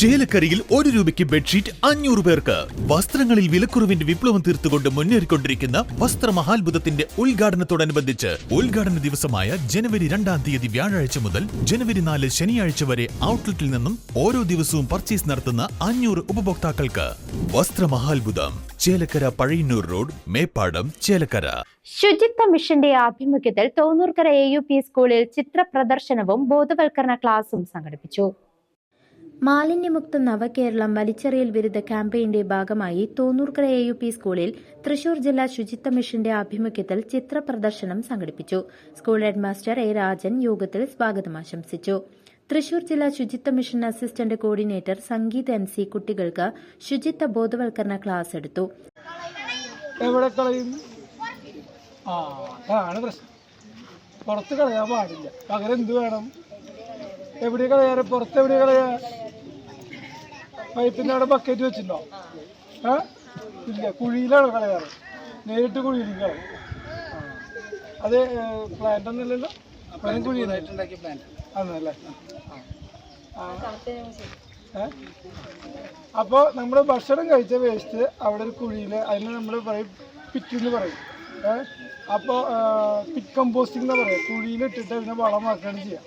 ചേലക്കരയിൽ ഒരു രൂപയ്ക്ക് ബെഡ്ഷീറ്റ് അഞ്ഞൂറ് പേർക്ക്. വസ്ത്രങ്ങളിൽ വിലക്കുറവിന്റെ വിപ്ലവം തീർത്തുകൊണ്ട് മുന്നേറിക്കൊണ്ടിരിക്കുന്ന വസ്ത്രമഹാത്ഭുതത്തിന്റെ ഉദ്ഘാടനത്തോടനുബന്ധിച്ച് ഉദ്ഘാടന ദിവസമായ ജനുവരി രണ്ടാം തീയതി വ്യാഴാഴ്ച മുതൽ ജനുവരി നാല് ശനിയാഴ്ച വരെ ഔട്ട്ലെറ്റിൽ നിന്നും ഓരോ ദിവസവും പർച്ചേസ് നടത്തുന്ന അഞ്ഞൂറ് ഉപഭോക്താക്കൾക്ക്. വസ്ത്രമഹാത്ഭുതം ചേലക്കര പഴയന്നൂർ റോഡ് മേപ്പാടം ചേലക്കര. ശുചിത്വ മിഷന്റെ ആഭിമുഖ്യത്തിൽ തോന്നൂർക്കര എ യു പി സ്കൂളിൽ ചിത്ര പ്രദർശനവും ബോധവൽക്കരണ ക്ലാസും സംഘടിപ്പിച്ചു. മാലിന്യമുക്ത നവകേരളം വലിച്ചെറിയൽ വിരുദ്ധ ക്യാമ്പയിന്റെ ഭാഗമായി തോന്നൂർക്കര എ യു പി സ്കൂളിൽ തൃശൂർ ജില്ലാ ശുചിത്വ മിഷന്റെ ആഭിമുഖ്യത്തിൽ ചിത്ര പ്രദർശനം സംഘടിപ്പിച്ചു. സ്കൂൾ ഹെഡ്മാസ്റ്റർ എ രാജൻ യോഗത്തിൽ സ്വാഗതം ആശംസിച്ചു. തൃശൂർ ജില്ലാ ശുചിത്വ mission assistant coordinator Sangeetha N C കുട്ടികൾക്ക് ശുചിത്വ ബോധവൽക്കരണ ക്ലാസ് എടുത്തു. പുറത്ത് കളയാൻ പാടില്ല. പകരം എന്ത് വേണം? എവിടെ കളയാറ്? പുറത്ത് എവിടെ കളയാ? പൈപ്പിന്റെ അവിടെ ബക്കറ്റ് വെച്ചിട്ടുണ്ടോ? ആ ഇല്ല കുഴിയിലാണ് കളയാറ്. നേരിട്ട് കുഴിയിലേക്കാണ്. അത് പ്ലാന്റ് ഒന്നുമില്ലല്ലോ ഇല്ലല്ലോ? അപ്പഴും പ്ലാന്റ് അപ്പോ അപ്പോൾ നമ്മൾ ഭക്ഷണം കഴിച്ച വേസ്റ്റ് അവിടെ ഒരു കുഴിയിൽ അതിന് നമ്മൾ പറയും പിറ്റ് എന്ന് പറയും ഏഹ് അപ്പോൾ പിറ്റ് കമ്പോസ്റ്റിംഗ് എന്ന് പറയും. കുഴിയിലിട്ടിട്ട് അതിനെ വളമാക്കുകയാണ് ചെയ്യുക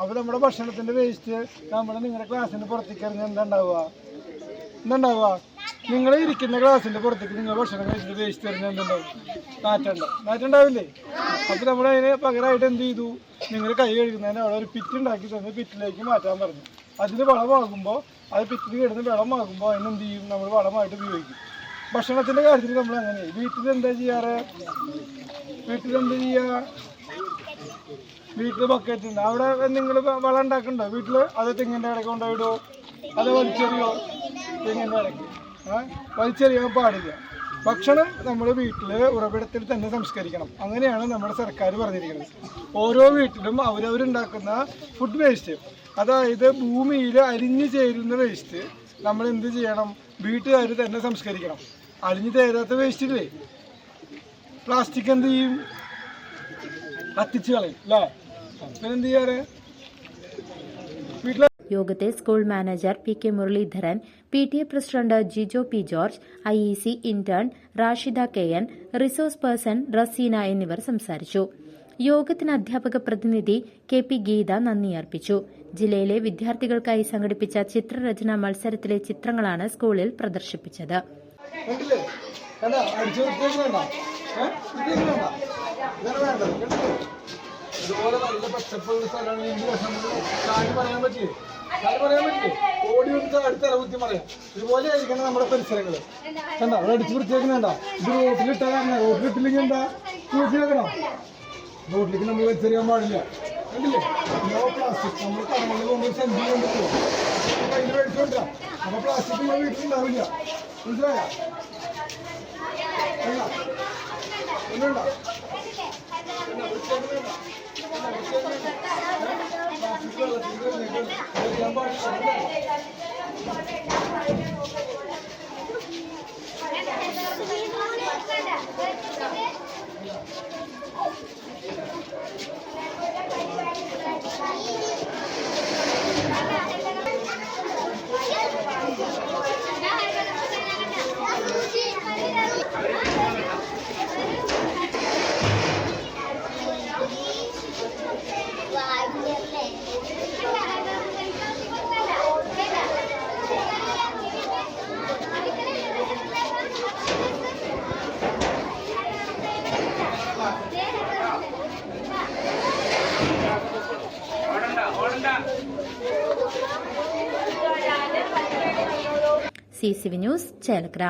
അപ്പോൾ നമ്മുടെ ഭക്ഷണത്തിന്റെ വേസ്റ്റ് നമ്മൾ നിങ്ങളുടെ ക്ലാസ്സിന് പുറത്തേക്ക് എറിഞ്ഞാൽ എന്താ ഉണ്ടാവുക എന്താ ഉണ്ടാവുക നിങ്ങൾ ഇരിക്കുന്ന ക്ലാസ്സിന്റെ പുറത്തേക്ക് നിങ്ങൾ ഭക്ഷണം കഴിച്ചിട്ട് വേസ്റ്റ് എറിഞ്ഞാൽ എന്തുണ്ടാവും? നാറ്റുണ്ടാവും നാറ്റുണ്ടാവില്ലേ അപ്പോൾ നമ്മൾ അതിന് പകരമായിട്ട് എന്ത് ചെയ്തു? നിങ്ങൾ കൈ കഴുകുന്നതിന് അവിടെ ഒരു പിറ്റ് ഉണ്ടാക്കി തന്ന്. പിറ്റിലേക്ക് മാറ്റാൻ പറഞ്ഞു. അതിന് വളമാകുമ്പോൾ അത് പിറ്റിൽ കിടന്ന് വെള്ളമാകുമ്പോൾ അതിനെന്ത് ചെയ്യും? നമ്മൾ വളമായിട്ട് ഉപയോഗിക്കും. ഭക്ഷണത്തിന്റെ കാര്യത്തിൽ നമ്മൾ അങ്ങനെ വീട്ടിൽ എന്താ ചെയ്യാറ്? വീട്ടിൽ എന്താ വീട്ടിൽ ബക്കറ്റ് ഉണ്ട്. അവിടെ നിങ്ങൾ വളം ഉണ്ടാക്കണ്ടോ? വീട്ടിൽ അത് തെങ്ങിന്റെ ഇടയ്ക്ക് കൊണ്ടോ അത് വലിച്ചെറിയോ? തെങ്ങിന്റെ ഇടയ്ക്ക്. വലിച്ചെറിയാൻ പാടില്ല. ഭക്ഷണം നമ്മൾ വീട്ടിൽ ഉറവിടത്തിൽ തന്നെ സംസ്കരിക്കണം. അങ്ങനെയാണ് നമ്മുടെ സർക്കാർ പറഞ്ഞിരിക്കുന്നത്. ഓരോ വീട്ടിലും അവരവരുണ്ടാക്കുന്ന ഫുഡ് വേസ്റ്റ് അതായത് ഭൂമിയിൽ അരിഞ്ഞു ചേരുന്ന വേസ്റ്റ് നമ്മൾ എന്ത് ചെയ്യണം? വീട്ടുകാർ തന്നെ സംസ്കരിക്കണം. അരിഞ്ഞു ചേരാത്ത വേസ്റ്റില്ലേ പ്ലാസ്റ്റിക് എന്ത് ചെയ്യും? കത്തിച്ച് കളയും അല്ലേ? പിന്നെ എന്ത് ചെയ്യാറ്? വീട്ടിലെ യോഗത്തിൽ school manager P K Muraleedharan P T A president Jijo P George I E C intern Rashida K N resource person Raseena എന്നിവർ സംസാരിച്ചു. യോഗത്തിന് അധ്യാപക പ്രതിനിധി കെ പി ഗീത നന്ദി അർപ്പിച്ചു. ജില്ലയിലെ വിദ്യാർത്ഥികൾക്കായി സംഘടിപ്പിച്ച ചിത്രരചന മത്സരത്തിലെ ചിത്രങ്ങളാണ് സ്കൂളിൽ പ്രദർശിപ്പിച്ചത്. ഇതാണ് വേണ്ടത് കണ്ടില്ലേ ഇതുപോലെ നല്ല പച്ചപ്പുള്ള സ്ഥലമാണ് രസം കാര്യം പറയാൻ പറ്റില്ലേ? കാര്യം പറയാൻ പറ്റില്ലേ? ഓടി വന്നിട്ട് അടുത്ത ഇറവുത്തി പറയാം. ഇതുപോലെ ആയിരിക്കണം നമ്മുടെ പരിസരങ്ങൾ. കണ്ട? അവിടെ അടിച്ചു വൃത്തിയാക്കുന്നുണ്ട ഇത് റോട്ടിലിട്ടാ കാരണം റോട്ടിലിട്ടില്ലെങ്കിൽ എന്താ? വൃത്തിയാക്കണം റോട്ടിലേക്ക് നമ്മൾ വലിച്ചെറിയാൻ പാടില്ല. കണ്ടില്ലേ? നോ പ്ലാസ്റ്റിക് നമ്മൾ കടകളിൽ പോകുമ്പോൾ സഞ്ചി കൊണ്ട് പോകും കയ്യിൽ മേടിച്ചോണ്ടാ അപ്പൊ പ്ലാസ്റ്റിക് നമ്മുടെ വീട്ടിലുണ്ടാവില്ല മനസ്സിലായോ? അല്ല C C V news Chelakkara